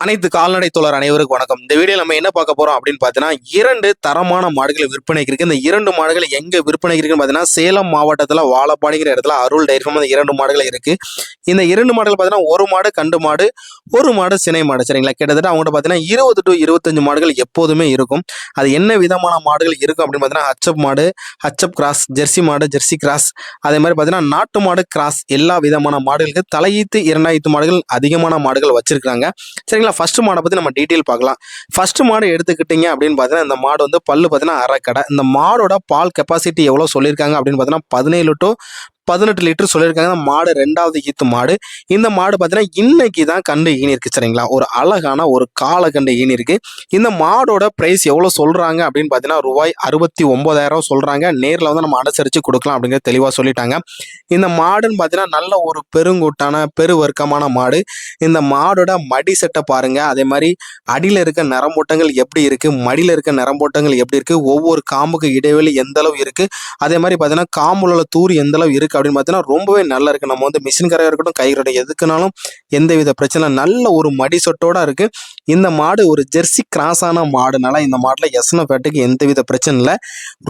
அனைத்து கால்நடை தோழர் அனைவருக்கும் வணக்கம். இந்த வீடியோ நம்ம என்ன பார்க்க போறோம் அப்படின்னு பார்த்தீங்கன்னா இரண்டு தரமான மாடுகள் விற்பனைக்கு இருக்கு. இந்த இரண்டு மாடுகள் எங்க விற்பனைக்கு இருக்குன்னு பார்த்தீங்கன்னா சேலம் மாவட்டத்தில் வாழப்பாடிங்கிற இடத்துல அருள் டைரி அந்த இரண்டு மாடுகள் இருக்கு. இந்த இரண்டு மாடுகள் பார்த்தீங்கன்னா ஒரு மாடு கண்டு மாடு ஒரு மாடு சினை மாடு சரிங்களா? கிட்டத்தட்ட அவங்க பார்த்தீங்கன்னா இருபது டு இருபத்தஞ்சு மாடுகள் எப்போதுமே இருக்கும். அது என்ன விதமான மாடுகள் இருக்கும் அப்படின்னு பார்த்தீங்கன்னா ஹச்சப் மாடு ஹச்சப் கிராஸ் ஜெர்சி மாடு ஜெர்சி கிராஸ் அதே மாதிரி பார்த்தீங்கன்னா நாட்டு மாடு கிராஸ் எல்லா விதமான மாடுகளுக்கு தலையீத்து இரண்டாயிரத்து மாடுகள் அதிகமான மாடுகள் வச்சிருக்காங்க சரிங்களா? ஃபர்ஸ்ட் மாடை பற்றி நம்ம டீட்டெயில் பார்க்கலாம். ஃபர்ஸ்ட் மாடு எடுத்துக்கிட்டீங்க அப்படின்னு பார்த்தீங்கன்னா இந்த மாடு வந்து பல்லு பார்த்தீங்கன்னா அரைக்கடை. இந்த மாடோட பால் கெப்பாசிட்டி எவ்வளோ சொல்லியிருக்காங்க அப்படின்னு பார்த்தீங்கன்னா பதினேழு டு பதினெட்டு லிட்டர் சொல்லியிருக்காங்க. இந்த மாடு ரெண்டாவது ஈத்து மாடு. இந்த மாடு பார்த்தீங்கன்னா இன்னைக்கு தான் கண்டு ஈனி இருக்கு சரிங்களா? ஒரு அழகான ஒரு கால கண்டு ஈனி இருக்கு இந்த மாடோட ப்ரைஸ் எவ்வளோ சொல்றாங்க அப்படின்னு பார்த்தீங்கன்னா ரூபாய் அறுபத்தி ஒன்பதாயிரம் சொல்றாங்க. நேரில் வந்து நம்ம அனுசரித்து கொடுக்கலாம் அப்படிங்கிற தெளிவாக சொல்லிட்டாங்க. இந்த மாடுன்னு பார்த்தீங்கன்னா நல்ல ஒரு பெருங்கூட்டான பெருவர்க்கமான மாடு. இந்த மாடோட மடி செட்டை பாருங்க. அதே மாதிரி அடியில் இருக்க நரம்போட்டங்கள் எப்படி இருக்கு? மடியில் இருக்க நரம்போட்டங்கள் எப்படி இருக்கு? ஒவ்வொரு காம்புக்கு இடைவெளி எந்த அளவு இருக்கு? அதே மாதிரி பார்த்தீங்கன்னா காம்புல தூர் எந்த அளவு இருக்கு அப்படின்னு பார்த்தீங்கன்னா ரொம்பவே நல்லா இருக்குது நம்ம வந்து மிஷின் கரையாக இருக்கட்டும் கைகரை எதுக்குனாலும் எந்தவித பிரச்சனை நல்ல ஒரு மடி சொட்டோட இருக்குது இந்த மாடு ஒரு ஜெர்சி கிராஸான மாடுனால இந்த மாட்டில் எஸ்ன எந்த எந்தவித பிரச்சனை இல்லை.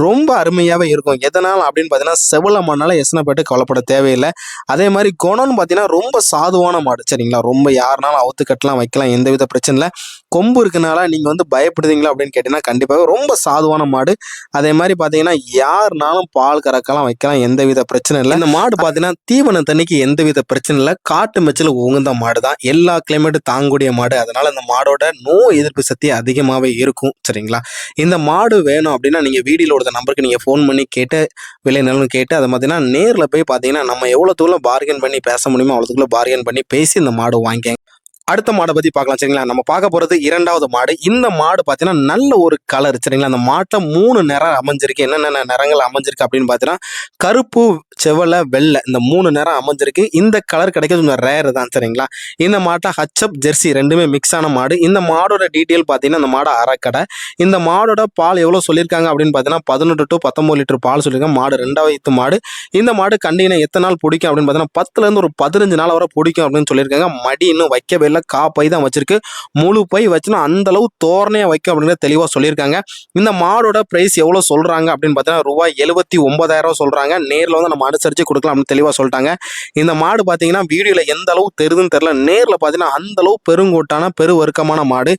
ரொம்ப அருமையாகவே இருக்கும். எதனால் அப்படின்னு பார்த்தீங்கன்னா செவல மாடுனால எஸ்னப்பேட்டு கவலைப்பட தேவையில்லை. அதே மாதிரி குணம்னு பார்த்தீங்கன்னா ரொம்ப சாதுவான மாடு சரிங்களா? ரொம்ப யாருனாலும் அவுத்து கட்டலாம் வைக்கலாம் எந்தவித பிரச்சனை இல்லை. கொம்பு இருக்கனால நீங்கள் வந்து பயப்படுதீங்களா அப்படின்னு கேட்டிங்கன்னா கண்டிப்பாக ரொம்ப சாதுவான மாடு. அதே மாதிரி பார்த்தீங்கன்னா யாருனாலும் பால் கறக்கலாம் வைக்கலாம் எந்தவித பிரச்சனை இல்லை. இந்த மாடு பார்த்தீங்கன்னா தீவன தண்ணிக்கு எந்தவித பிரச்சனை இல்லை. காட்டு மெச்சல் உகந்த மாடு தான் எல்லா கிளைமேட்டும் தாங்கக்கூடிய மாடு. அதனால இந்த மாடோட நோய் எதிர்ப்பு சக்தி அதிகமாகவே இருக்கும். சரிங்களா? இந்த மாடு வேணும் அப்படின்னா நீங்கள் வீடியோவில் ஒரு நம்பருக்கு நீங்கள் ஃபோன் பண்ணி கேட்டு விலை நிலன்னு கேட்டு அதை பார்த்தீங்கன்னா நேரில் போய் பார்த்தீங்கன்னா நம்ம எவ்வளோ தூரம் பார்கென் பண்ணி பேச முடியுமோ அவ்வளோ தூரம் பார்கென் பண்ணி பேசி இந்த மாடு வாங்கிக்க அடுத்த மாடை பத்தி பார்க்கலாம் சரிங்களா? நம்ம பார்க்க போறது இரண்டாவது மாடு. இந்த மாடு பார்த்தீங்கன்னா நல்ல ஒரு கலர் சரிங்களா? அந்த மாட்டை மூணு நிறம் அமைஞ்சிருக்கு. என்னென்ன நிறங்கள் அமைஞ்சிருக்கு அப்படின்னு பார்த்தீங்கன்னா கருப்பு செவலை வெள்ளை இந்த மூணு நிறம் அமைஞ்சிருக்கு. இந்த கலர் கிடைக்கிறது கொஞ்சம் ரேர் தான் சரிங்களா? இந்த மாட்டை ஹச்சப் ஜெர்சி ரெண்டுமே மிக்ஸ் ஆன மாடு. இந்த மாடோட டீட்டெயில் பார்த்தீங்கன்னா இந்த மாடு அரைக்கடை. இந்த மாடோட பால் எவ்வளோ சொல்லியிருக்காங்க அப்படின்னு பார்த்தீங்கன்னா பதினெட்டு டு பத்தொம்பது லிட்டர் பால் சொல்லியிருக்காங்க. மாடு ரெண்டாவது மாடு. இந்த மாடு கண்டினா எத்தனை நாள் பிடிக்கும் அப்படின்னு பார்த்தீங்கன்னா பத்துலேருந்து ஒரு பதினஞ்சு நாள் வரை பிடிக்கும் அப்படின்னு சொல்லியிருக்காங்க. மடி இன்னும் வைக்கவே இல்லை. கா பை தான் வச்சிருக்கு. முழு பை வச்சுன்னா அந்த அளவு வைக்கும் அப்படிங்கிறத தெளிவாக சொல்லியிருக்காங்க. இந்த மாடோட பிரைஸ் எவ்வளோ சொல்றாங்க அப்படின்னு பார்த்தீங்கன்னா ரூபாய் எழுபத்தி ஒன்பதாயிரம் சொல்றாங்க. நேரில் வந்து நம்ம அனுசரித்து கொடுக்கலாம் அப்படின்னு தெளிவாக சொல்லிட்டாங்க. இந்த மாடு பார்த்தீங்கன்னா வீடியோவில் எந்த அளவு தெரியுதுன்னு தெரியல. நேரில் பார்த்தீங்கன்னா அந்த அளவு பெருங்கூட்டான பெருவருக்கமான மாடு.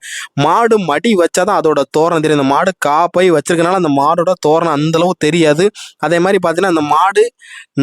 மாடு மடி வச்சாதான் அதோட தோரணம் தெரியும். இந்த மாடு காப்பை வச்சிருக்கனால அந்த மாடோட தோரணம் அந்தளவு தெரியாது. அதே மாதிரி பார்த்தீங்கன்னா அந்த மாடு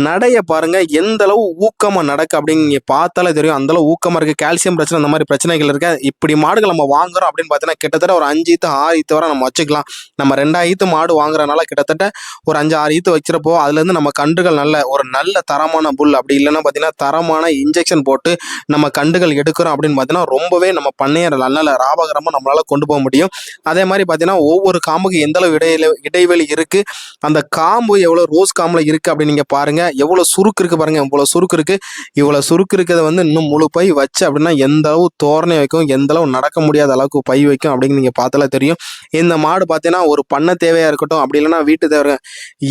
நடைய பாருங்க எந்த அளவு ஊக்கமாக நடக்கு அப்படிங்க பார்த்தாலே தெரியும். அந்த அளவு இருக்குது இருக்கு. கால்சியம் பிரச்சனை இந்த மாதிரி பிரச்சனைகள் இருக்கு. இப்படி மாடுகள் நம்ம வாங்குறோம் அப்படின்னு பார்த்தீங்கன்னா கிட்டத்தட்ட ஒரு அஞ்சு ஈத்து ஆறு ஈத்து வரை நம்ம வச்சுக்கலாம். நம்ம ரெண்டாயிரத்து மாடு வாங்குறதுனால கிட்டத்தட்ட ஒரு அஞ்சு ஆறு ஈத்து வைக்கிறப்போ அதுலேருந்து நம்ம கன்றுகள் நல்ல ஒரு நல்ல தரமான புல் அப்படி இல்லைன்னா பார்த்தீங்கன்னா தரமான இன்ஜெக்ஷன் போட்டு நம்ம கண்டுகள் எடுக்கிறோம் அப்படின்னு பார்த்தீங்கன்னா ரொம்பவே நம்ம பண்ணைய நல்ல லாபகரமாக நம்மளால் கொண்டு போக முடியும். அதே மாதிரி பார்த்தீங்கன்னா ஒவ்வொரு காம்புக்கு எந்தளவு இடையில இடைவெளி இருக்குது அந்த காம்பு எவ்வளோ ரோஸ் காம்பில் இருக்குது அப்படின்னு நீங்கள் பாருங்க. எவ்வளோ சுருக்கு இருக்குது பாருங்கள் இவ்வளோ சுருக்கு இருக்குது இவ்வளோ சுருக்கு இருக்கிறத வந்து இன்னும் முழு போய் வச்சு அப்படின்னா எந்த அளவு தோரணை வைக்கும் எந்த அளவு நடக்க முடியாத அளவுக்கு பை வைக்கும் அப்படின்னு நீங்க பார்த்தாலே தெரியும். இந்த மாடு பார்த்தீங்கன்னா ஒரு பண்ண தேவையா இருக்கட்டும் அப்படி இல்லைன்னா வீட்டு தேவை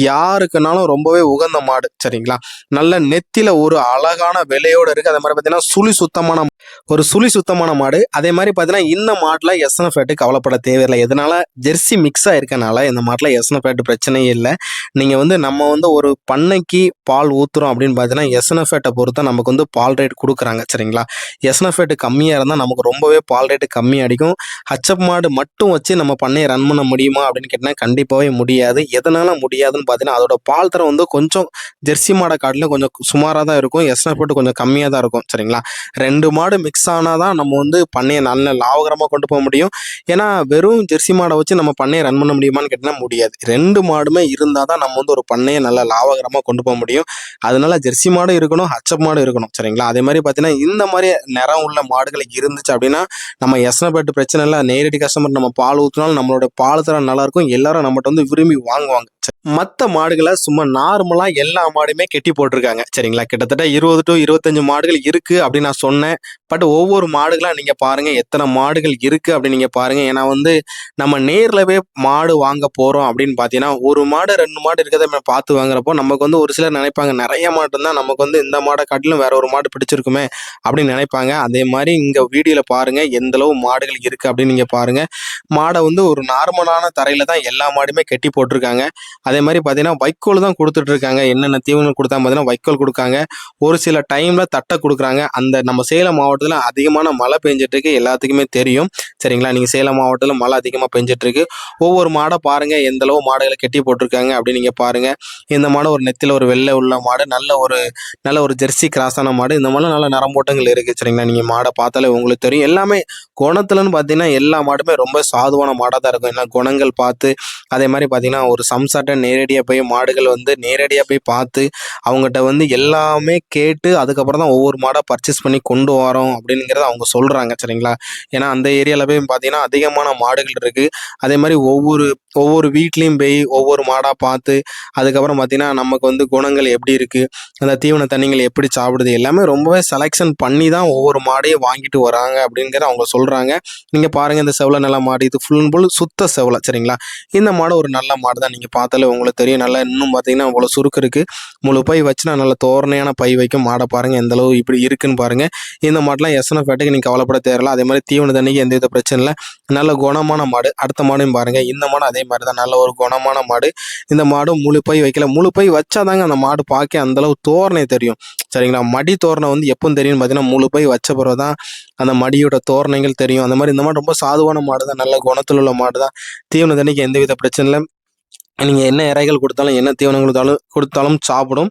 யாருக்குனாலும் ரொம்பவே உகந்த மாடு சரிங்களா? நல்ல நெத்தில ஒரு அழகான விலையோட இருக்கு. அதே மாதிரி பார்த்தீங்கன்னா சுழி சுத்தமான ஒரு சுழி சுத்தமான மாடு. அதே மாதிரி பார்த்தீங்கன்னா இந்த மாட்டில் எஸ்என் ஃபேட்டு கவலைப்பட தேவையில்லை. எதனால? ஜெர்சி மிக்ஸ் ஆயிருக்கனால இந்த மாட்டில் எஸ்என் ஃபேட்டு பிரச்சனையே இல்லை. நீங்கள் வந்து நம்ம வந்து ஒரு பண்ணைக்கு பால் ஊற்றுறோம் அப்படின்னு பார்த்தீங்கன்னா எஸ்என் ஃபேட்டை பொறுத்த நமக்கு வந்து பால் ரேட் கொடுக்குறாங்க சரிங்களா? எஸ்என் ஃபேட்டு கம்மியாக இருந்தால் நமக்கு ரொம்பவே பால் ரேட்டு கம்மி அடிக்கும். ஹச்சப் மாடு மட்டும் வச்சு நம்ம பண்ணையை ரன் பண்ண முடியுமா அப்படின்னு கேட்டால் கண்டிப்பாகவே முடியாது. எதனால முடியாதுன்னு பார்த்தீங்கன்னா அதோட பால் தரம் வந்து கொஞ்சம் ஜெர்சி மாடை காட்டிலும் கொஞ்சம் சுமாராக தான் இருக்கும். எஸ்என்எஃப் ஃபேட்டு கொஞ்சம் கம்மியாக தான் இருக்கும் சரிங்களா? ரெண்டு மாடு மிக்ஸ் ஆனால் தான் நம்ம வந்து பண்ணையை நல்ல லாபகரமாக கொண்டு போக முடியும். ஏன்னா வெறும் ஜெர்சி மாடை வச்சு நம்ம பண்ணையை ரன் பண்ண முடியுமான்னு கேட்டிங்கன்னா முடியாது. ரெண்டு மாடுமே இருந்தால் தான் நம்ம வந்து ஒரு பண்ணையை நல்ல லாபகரமாக கொண்டு போக முடியும். அதனால ஜெர்சி மாடும் இருக்கணும் ஹச்சப் மாடும் இருக்கணும் சரிங்களா? அதே மாதிரி பார்த்தீங்கன்னா இந்த மாதிரி நிறம் உள்ள மாடுகள் இருந்துச்சு அப்படின்னா நம்ம எசனப்பேட்டு பிரச்சனை இல்லை. நேரடி கஸ்டமர் நம்ம பால் ஊற்றினாலும் நம்மளோட பால் தரம் நல்லா இருக்கும். எல்லாரும் நம்மகிட்ட வந்து விரும்பி வாங்குவாங்க. மற்ற மாடுகளை சும்மா நார்மலாக எல்லா மாடுமே கெட்டி போட்டிருக்காங்க. சரிங்களா? கிட்டத்தட்ட இருபது டு இருபத்தஞ்சு மாடுகள் இருக்குது அப்படின்னு நான் சொன்னேன். பட் ஒவ்வொரு மாடுகளாக நீங்கள் பாருங்கள் எத்தனை மாடுகள் இருக்குது அப்படின்னு நீங்கள் பாருங்கள் ஏன்னா வந்து நம்ம நேரில்வே மாடு வாங்க போகிறோம் அப்படின்னு பார்த்தீங்கன்னா ஒரு மாடு ரெண்டு மாடு இருக்கிறத நம்ம பார்த்து வாங்குறப்போ நமக்கு வந்து ஒரு சிலர் நினைப்பாங்க நிறைய மாடு நமக்கு வந்து இந்த மாடை காட்டிலும் வேற ஒரு மாடு பிடிச்சிருக்குமே அப்படின்னு நினைப்பாங்க. அதே மாதிரி இங்கே வீடியோவில் பாருங்கள் எந்தளவு மாடுகள் இருக்குது அப்படின்னு நீங்கள் பாருங்கள் மாடை வந்து ஒரு நார்மலான தரையில் தான் எல்லா மாடுமே கெட்டி போட்டிருக்காங்க. அதே மாதிரி பார்த்தீங்கன்னா வைக்கோல் தான் கொடுத்துட்டு இருக்காங்க என்னென்ன தீவனம் கொடுத்தா பார்த்தீங்கன்னா வைக்கோல் கொடுக்காங்க. ஒரு சில டைம்ல தட்டை கொடுக்குறாங்க. அந்த நம்ம சேலம் மாவட்டத்தில் அதிகமான மழை பெஞ்சிட்டு இருக்கு எல்லாத்துக்குமே தெரியும். சரிங்களா? நீங்க சேலம் மாவட்டத்தில் மழை அதிகமாக பெஞ்சிட்ருக்கு ஒவ்வொரு மாடை பாருங்க. எந்த அளவு மாடுகளை கெட்டி போட்டிருக்காங்க அப்படின்னு நீங்க பாருங்க. இந்த மாடு ஒரு நெத்தில ஒரு வெள்ளை உள்ள மாடு நல்ல ஒரு நல்ல ஒரு ஜெர்சி கிராஸான மாடு. இந்த மாதிரிலாம் நல்ல நரம்போட்டங்கள் இருக்கு. சரிங்களா? நீங்க மாடை பார்த்தாலே உங்களுக்கு தெரியும். எல்லாமே குணத்துலன்னு பார்த்தீங்கன்னா எல்லா மாடுமே ரொம்ப சாதுவான மாடாக தான் இருக்கும். ஏன்னா குணங்கள் பார்த்து அதே மாதிரி பார்த்தீங்கன்னா ஒரு சம்சாட்டை நேரடியாக போய் மாடுகள் வந்து நேரடியாக போய் பார்த்து அவங்ககிட்ட வந்து எல்லாமே கேட்டு அதுக்கப்புறம் தான் ஒவ்வொரு மாடாக பர்ச்சேஸ் பண்ணி கொண்டு வரோம் அப்படிங்கிறத அவங்க சொல்கிறாங்க சரிங்களா? ஏன்னா அந்த ஏரியாவில் போய் பார்த்தீங்கன்னா அதிகமான மாடுகள் இருக்குது அதே மாதிரி ஒவ்வொரு ஒவ்வொரு வீட்லேயும் போய் ஒவ்வொரு மாடாக பார்த்து அதுக்கப்புறம் பார்த்தீங்கன்னா நமக்கு வந்து குணங்கள் எப்படி இருக்குது அந்த தீவன தண்ணிகள் எப்படி சாப்பிடுது எல்லாமே ரொம்பவே செலெக்ஷன் பண்ணி தான் ஒவ்வொரு மாடையும் வாங்கிட்டு வராங்க அப்படிங்கிறத அவங்க சொல்கிறாங்க நீங்கள் பாருங்கள் இந்த செவலை நல்ல மாடு இது ஃபுல் அண்ட் ஃபுல் சுத்த செவலை சரிங்களா? இந்த மாடு ஒரு நல்ல மாடு தான் நீங்கள் பார்த்து பார்த்தாலே உங்களுக்கு தெரியும். நல்லா இன்னும் பார்த்தீங்கன்னா அவ்வளோ சுருக்கு இருக்குது முழு பை வச்சுனா நல்லா நல்ல தோரணையான பை வைக்கும் மாடை பாருங்கள் எந்த அளவு இப்படி இருக்குன்னு பாருங்கள் இந்த மாடெலாம் எஸ்என்எஃப் ஃபேட்டுக்கு நீங்கள் கவலைப்பட தேரலாம் அதே மாதிரி தீவன தண்ணிக்கு எந்த வித பிரச்சனை இல்லை. நல்ல குணமான மாடு. அடுத்த மாடையும் பாருங்கள் இந்த மாடு அதே மாதிரி தான் நல்ல ஒரு குணமான மாடு. இந்த மாடு முழு பை வைக்கல. முழு பை வச்சாதாங்க அந்த மாடு பார்க்க அந்தளவு தோரணை தெரியும். சரிங்களா? மடி தோரணை வந்து எப்போ தெரியும் பார்த்தீங்கன்னா முழு பை வச்ச பிறகு தான் அந்த மடியோட தோரணைகள் தெரியும். அந்த மாதிரி இந்த மாடு ரொம்ப சாதுவான மாடு தான் நல்ல குணத்தில் உள்ள மாடு தான் தீவன தண்ணிக்கு எந்தவித பிரச்சனை இல்லை. நீங்கள் என்ன இறைகள் கொடுத்தாலும் என்ன தீவனம் கொடுத்தாலும் கொடுத்தாலும் சாப்பிடும்.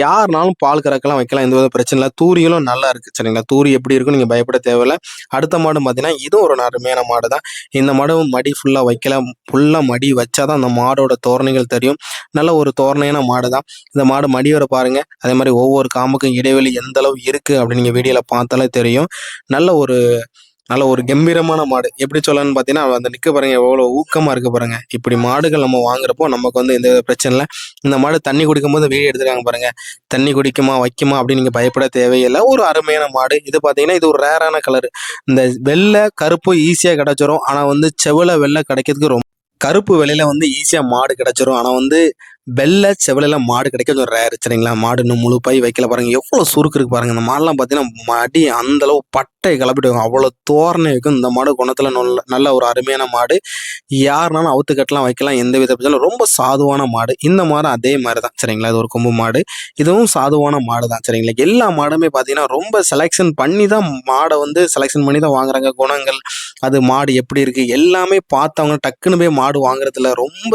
யாருனாலும் பால் கறக்கலாம் வைக்கலாம் எந்த வித பிரச்சனை இல்லை. தூரிகளும் நல்லா இருக்குது சரிங்களா? தூரி எப்படி இருக்கும் நீங்கள் பயப்பட தேவையில்ல. அடுத்த மாடு பார்த்தீங்கன்னா இதுவும் ஒரு அருமையான மாடு தான். இந்த மாடும் மடி ஃபுல்லாக வைக்கல. ஃபுல்லாக மடி வச்சா தான் அந்த மாடோட தோரணைகள் தெரியும். நல்ல ஒரு தோரணையான மாடு தான். இந்த மாடு மடியோட பாருங்கள் அதே மாதிரி ஒவ்வொரு காம்புக்கும் இடைவெளி எந்தளவு இருக்குது அப்படின்னு நீங்கள் வீடியோவில் பார்த்தாலே தெரியும். நல்ல ஒரு நல்ல ஒரு கம்பீரமான மாடு. எப்படி சொல்லலாம்னு பார்த்தீங்கன்னா அந்த நிற்க பாருங்க எவ்வளோ ஊக்கமாக இருக்க பாருங்க. இப்படி மாடுகள் நம்ம வாங்குறப்போ நமக்கு வந்து எந்த பிரச்சனை இல்லை. இந்த மாடு தண்ணி குடிக்கும்போது வீடியோ எடுத்துருக்காங்க பாருங்க. தண்ணி குடிக்குமா வைக்குமா அப்படின்னு நீங்கள் பயப்பட தேவையில்லை. ஒரு அருமையான மாடு. இது பார்த்தீங்கன்னா இது ஒரு ரேரான கலர் இந்த வெள்ளை கருப்பு ஈஸியாக கிடச்சிரும். ஆனால் வந்து செவலை வெள்ளை கிடைக்கிறதுக்கு ரொம்ப கருப்பு விலையில வந்து ஈஸியாக மாடு கிடச்சிரும். ஆனால் வந்து வெள்ளை செவலையில் மாடு கிடைக்க கொஞ்சம் ரேர் சரிங்களா? மாடு இன்னும் முழு பை வைக்கல பாருங்க. எவ்வளோ சுருக்கு இருக்கு பாருங்க. இந்த மாடுலாம் பார்த்தீங்கன்னா மடி அந்தளவு பட்டை கிளப்பிட்டு அவ்வளோ தோரணை வைக்கும் இந்த மாடு குணத்தில் நல்ல நல்ல ஒரு அருமையான மாடு. யாருனாலும் அவுத்து கட்டலாம் வைக்கலாம் எந்த வித பிரச்சனை ரொம்ப சாதுவான மாடு. இந்த மாடு அதே மாதிரி தான் சரிங்களா? இது ஒரு கொம்பு மாடு. இதுவும் சாதுவான மாடு தான் சரிங்களா? எல்லா மாடுமே பார்த்தீங்கன்னா ரொம்ப செலெக்ஷன் பண்ணி தான் மாடை வந்து செலெக்ஷன் பண்ணி தான் வாங்குறாங்க. குணங்கள் அது மாடு எப்படி இருக்கு? எல்லாமே பார்த்தவங்க டக்குன்னு போய் மாடு வாங்குறதுல ரொம்ப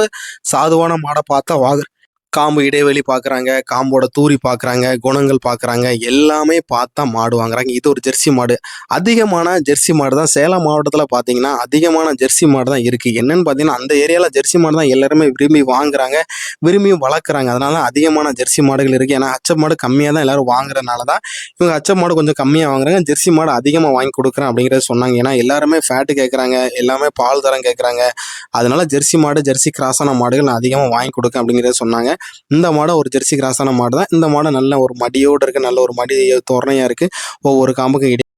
சாதுவான மாடை பார்த்தா வாங்க காம்பு இடைவெளி பார்க்குறாங்க காம்போட தூரி பார்க்குறாங்க குணங்கள் பார்க்குறாங்க எல்லாமே பார்த்தா மாடு வாங்குறாங்க. இது ஒரு ஜெர்சி மாடு. அதிகமான ஜெர்சி மாடு தான் சேலம் மாவட்டத்தில் பார்த்தீங்கன்னா அதிகமான ஜெர்சி மாடு தான் இருக்குது என்னென்னு பார்த்தீங்கன்னா அந்த ஏரியாவில் ஜெர்சி மாடு தான் எல்லாருமே விரும்பி வாங்குறாங்க விரும்பியும் வளர்க்குறாங்க. அதனால அதிகமான ஜெர்சி மாடுகள் இருக்குது ஏன்னா அச்ச மாடு கம்மியாக தான் எல்லோரும் வாங்குறதுனால தான் இவங்க அச்ச மாடு கொஞ்சம் கம்மியாக வாங்குறாங்க. ஜெர்சி மாடு அதிகமாக வாங்கி கொடுக்குறேன் அப்படிங்கிறத சொன்னாங்க. ஏன்னா எல்லாருமே ஃபேட்டு கேட்குறாங்க எல்லாமே பால் தரம் கேட்குறாங்க அதனால ஜெர்சி மாடு ஜெர்சி கிராஸான மாடுகள் நான் அதிகமாக வாங்கி கொடுக்கேன் அப்படிங்கிறத சொன்னாங்க. இந்த மாடை ஒரு ஜெர்சி கிராஸான மாடு தான். இந்த மாடை நல்ல ஒரு மடியோடு இருக்குது நல்ல ஒரு மடி தோரணையாக இருக்குது ஒவ்வொரு காம்புக்கும் இடையே